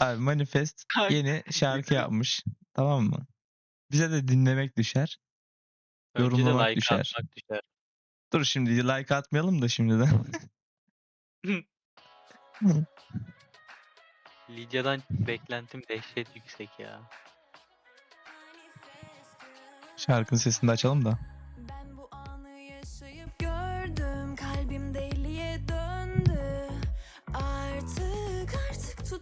Abi Manifest yeni şarkı yapmış. Tamam mı? Bize de dinlemek düşer. Önce de Yorumlamak like düşer. atmak düşer. Dur şimdi like atmayalım da şimdiden. Lidya'dan beklentim dehşet yüksek ya. Şarkının sesini de açalım da.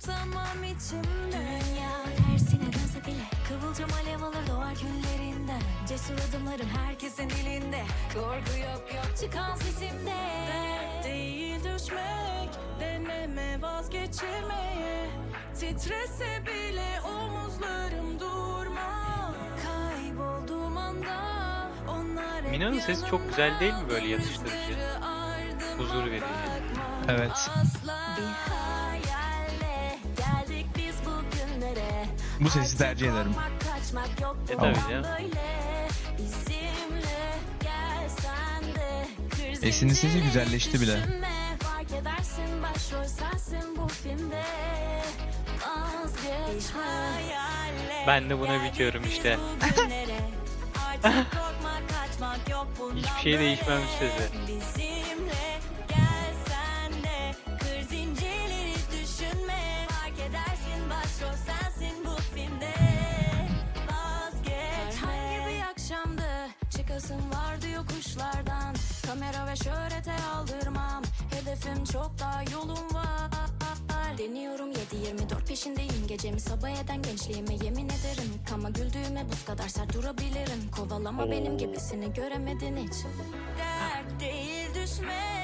Tutamam içimde. Dünya tersine dönse bile Kıvılcım alev alır doğar küllerinden Cesur adımlarım herkesin dilinde. Korku yok yok çıkan sesimde. Dert değil düşmek Deneme vazgeçemeye Titrese bile omuzlarım durmaz Kaybolduğum anda onlar Mina'nın sesi çok güzel değil mi böyle yatıştırıcı? Huzur verici. Evet. Bir Bu sesi tercih ederim. E tabii kır Esin'in sesi güzelleşti bile. Ben de buna bitiyorum işte. Hiçbir şey değişmemiş sesi. Şöhrete aldırmam. Hedefim çok daha yolum var. Deniyorum 7-24 peşindeyim. Gecemi sabah eden gençliğime yemin ederim. Kama güldüğüme buz kadar sert durabilirim. Kovalama benim gibisini göremedin hiç. Dert değil düşmek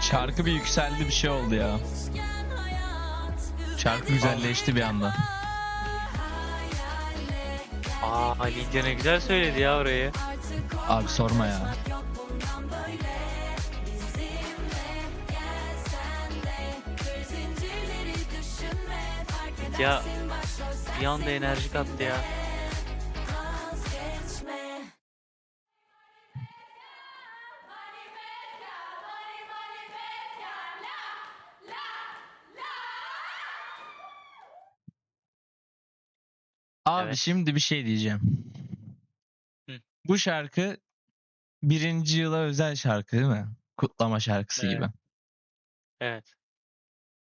Şarkı bir yükseldi, bir şey oldu ya. Şarkı güzelleşti bir anda. Aa Lidya ne güzel söyledi ya orayı. Abi sorma ya. Ya, Bir anda enerji kattı ya. Abi Evet. şimdi bir şey diyeceğim. Hı. Bu şarkı birinci yıla özel şarkı değil mi? Kutlama şarkısı Evet. gibi. Evet.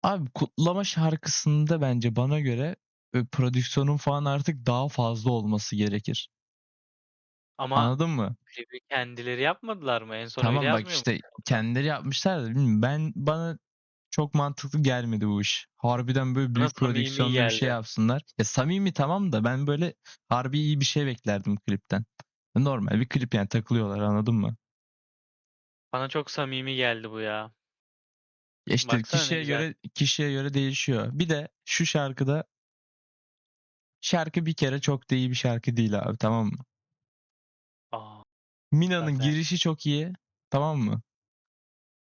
Abi kutlama şarkısında bence bana göre e, prodüksiyonun falan artık daha fazla olması gerekir. Ama Anladın mı? klibi kendileri yapmadılar mı? En son Tamam bak yazmıyor mu? işte kendileri yapmışlar da bilmiyorum. Ben bana çok mantıklı gelmedi bu iş. Harbiden böyle büyük samimi prodüksiyonlu bir şey yapsınlar. Ya samimi tamam da ben böyle harbi iyi bir şey beklerdim klipten. Normal bir klip yani takılıyorlar anladın mı? Bana çok samimi geldi bu ya. Ya İşte Baksana kişiye güzel. göre kişiye göre değişiyor. Bir de şu şarkıda şarkı bir kere çok da iyi bir şarkı değil abi tamam mı? Aa, Mina'nın Zaten. girişi çok iyi tamam mı?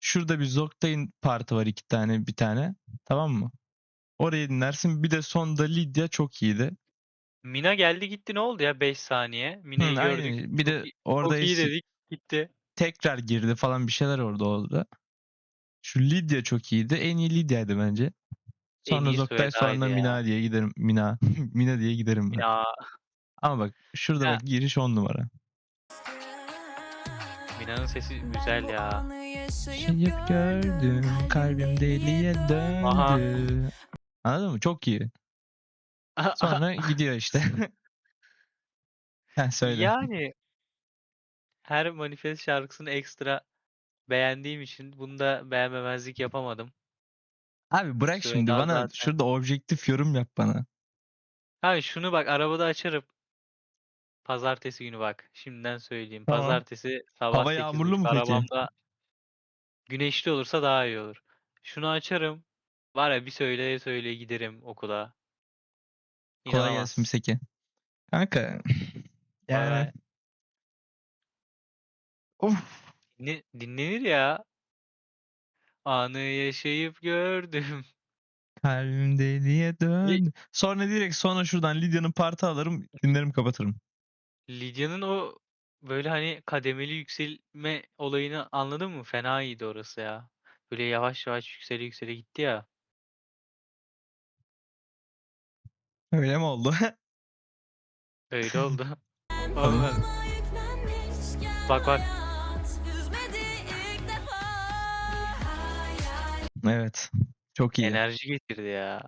Şurada bir Zoktay'ın partı var iki tane bir tane tamam mı? Orayı dinlersin. Bir de sonda Lidya çok iyiydi. Mina geldi gitti ne oldu ya 5 saniye? Mina'yı Hı, gördük. aynen. Bir de orada Çok iyi dedik gitti. tekrar girdi falan bir şeyler orada oldu. Şu Lidya çok iyiydi. En iyi Lidya'ydı bence. Sonra Zoktay sonra ya. Mina diye giderim. Mina. Mina diye giderim ben. Ya Ama bak şurada Ha. bak giriş on numara. Mina'nın sesi güzel ya. yaşayıp Şeyip gördüm kalbim deliye Aha. döndü. Anladın mı? Çok iyi. Sonra gidiyor işte. Heh, söyle. Yani her manifest şarkısını ekstra beğendiğim için bunda beğenmemezlik yapamadım. Abi bırak Süheyla şimdi bana zaten- şurada objektif yorum yap bana. Abi şunu bak arabada açarım. Pazartesi günü bak. Şimdiden söyleyeyim. Tamam. Pazartesi sabah Hava 8.30 yağmurlu mu peki? arabamda güneşli olursa daha iyi olur. Şunu açarım. Var ya bir söyleye söyleye giderim okula. Kolay gelsin İnanamazsın. Miseki. Kanka. Yani. Of. Dinle- dinlenir ya. Anı yaşayıp gördüm. Kalbim deliye döndü. Sonra direkt sonra şuradan Lidya'nın partı alırım dinlerim kapatırım. Lidya'nın o böyle hani kademeli yükselme olayını anladın mı? Fena iyiydi orası ya. Böyle yavaş yavaş yüksele yüksele gitti ya. Öyle mi oldu? Öyle oldu. Vallahi. Bak, bak. evet. Çok iyi. Enerji getirdi ya.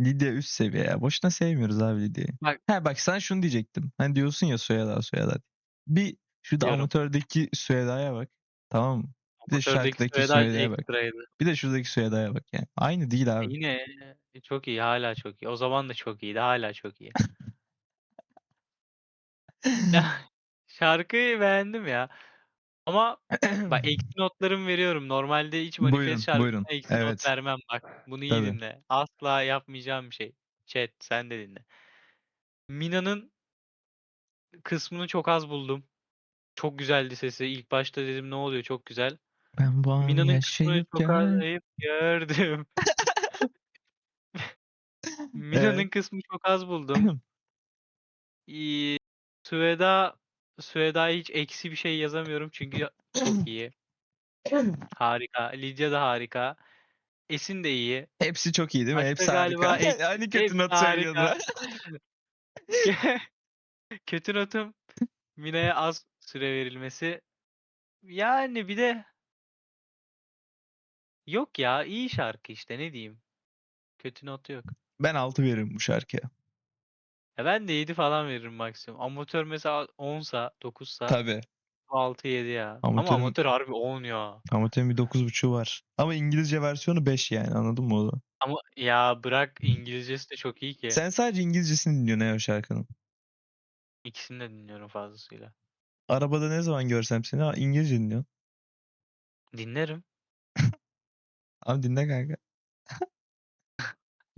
Lidya üst seviye ya. Boşuna sevmiyoruz abi Lidya'yı. Bak- Ha bak sana şunu diyecektim. Hani diyorsun ya Soyada Soyada. Bir şurada Diyorum. amatördeki Süheyda'ya bak. Tamam mı? Bir de şarkıdaki Süheyda Süheyda'ya bak. ekstraydı. Bir de şuradaki Süheyda'ya bak yani. Aynı değil abi. Yine çok iyi. Hala çok iyi. O zaman da çok iyiydi. Hala çok iyi. Şarkıyı beğendim ya. Ama bak eksi notlarımı veriyorum. Normalde hiç manifest Buyurun, şarkısına buyurun. eksi Evet. not vermem bak. Bunu iyi Tabii. dinle. Asla yapmayacağım bir şey. Chat sen de dinle. Mina'nın kısmını çok az buldum. Çok güzeldi sesi. İlk başta dedim ne oluyor çok güzel. ben bu an Mina'nın kısmını yaşayıp çok az gördüm. Mina'nın kısmını çok az buldum. İyi. Süveda Süveda'ya hiç eksi bir şey yazamıyorum çünkü çok iyi. Harika. Lidya da harika. Esin de iyi. Hepsi çok iyi değil mi? Başta Hepsi galiba harika. Aynı kötü hepsi not söylüyordu. harika. Kötü notum Mina'ya az süre verilmesi. Yani bir de yok ya iyi şarkı işte ne diyeyim. Kötü notu yok. Ben 6 veririm bu şarkıya. Ya ben de 7 falan veririm maksimum. Amatör mesela 10'sa 9'sa Tabii. 6 7 ya. Ama Amatörün- amatör harbi 10 ya. Amatörün bir 9.5'u var. Ama İngilizce versiyonu 5 yani anladın mı o da? Ama ya bırak İngilizcesi de çok iyi ki. Sen sadece İngilizcesini dinliyorsun ya o şarkının. İkisini de dinliyorum fazlasıyla. Arabada ne zaman görsem seni ha, İngilizce dinliyorsun. Dinlerim. Abi dinle kanka.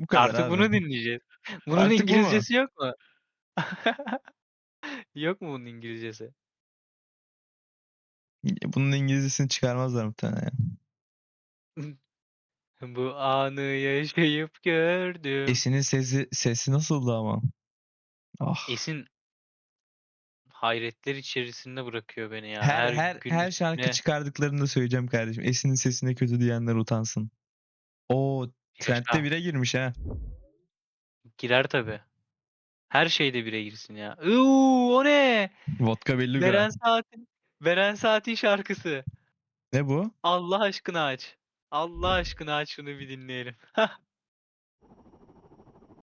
Bu kadar Artık abi. bunu dinleyeceğiz. Bunun Artık bu mu? İngilizcesi yok mu? Yok mu bunun İngilizcesi? Bunun İngilizcesini çıkarmazlar muhtemelen ya. Bu anı yaşayıp gördüm. Esin'in sesi, sesi nasıldı ama? Ah. Esin hayretler içerisinde bırakıyor beni ya. her her gün her şarkı üstüne çıkardıklarında söyleyeceğim kardeşim. Esin'in sesine kötü diyenler utansın. O trendde bire girmiş ha. Girer tabi. Her şeyde bire girsin ya. Uuu o ne? Vodka belli Beren Saat'in Beren Saat'in şarkısı. Ne bu? Allah aşkına aç. Allah aşkına aç şunu bir dinleyelim.